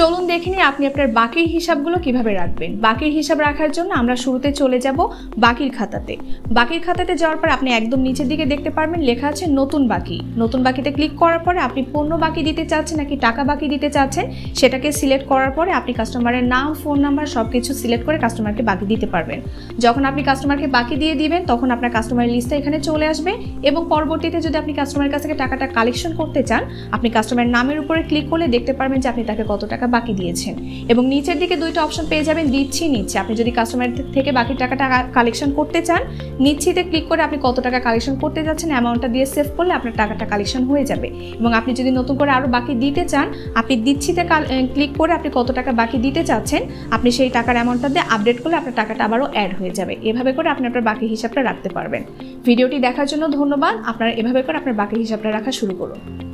চলুন দেখে নিই আপনি আপনার বাকির হিসাবগুলো কীভাবে রাখবেন। বাকির হিসাব রাখার জন্য আমরা শুরুতে চলে যাব বাকির খাতাতে। বাকির খাতাতে যাওয়ার পর আপনি একদম নিচের দিকে দেখতে পারবেন, লেখা আছে নতুন বাকি। নতুন বাকিতে ক্লিক করার পরে আপনি পণ্য বাকি দিতে চাচ্ছেন নাকি টাকা বাকি দিতে চাচ্ছেন, সেটাকে সিলেক্ট করার পরে আপনি কাস্টমারের নাম ফোন নাম্বার সব কিছু সিলেক্ট করে কাস্টমারকে বাকি দিতে পারবেন। যখন আপনি কাস্টমারকে বাকি দিয়ে দিবেন, তখন আপনার কাস্টমারের লিস্টটা এখানে চলে আসবে এবং পরবর্তীতে যদি আপনি কাস্টমারের কাছ থেকে টাকাটা কালেকশন করতে চান, আপনি কাস্টমারের নামের উপরে ক্লিক করলে দেখতে পারবেন যে আপনি তাকে কত টাকা বাকি দিয়েছেন। এবং নিচের দিকে দুইটা অপশন পেয়ে যাবেন দিচ্ছি, নিচ্ছে। আপনি যদি কাস্টমার থেকে বাকি টাকাটা কালেকশন করতে চান নিচ্ছিতে ক্লিক করে আপনি কত টাকা কালেকশন করতে যাচ্ছেন অ্যামাউন্টটা দিয়ে সেভ করলে আপনার টাকাটা কালেকশন হয়ে যাবে। এবং আপনি যদি নতুন করে আরও বাকি দিতে চান, আপনি দিচ্ছিতে ক্লিক করে আপনি কত টাকা বাকি দিতে চাচ্ছেন, আপনি সেই টাকার অ্যামাউন্টটা দিয়ে আপডেট করলে আপনার টাকাটা আবারও অ্যাড হয়ে যাবে। এভাবে করে আপনি আপনার বাকি হিসাবটা রাখতে পারবেন। ভিডিওটি দেখার জন্য ধন্যবাদ। আপনারা এভাবে করে আপনার বাকি হিসাবটা রাখা শুরু করুন।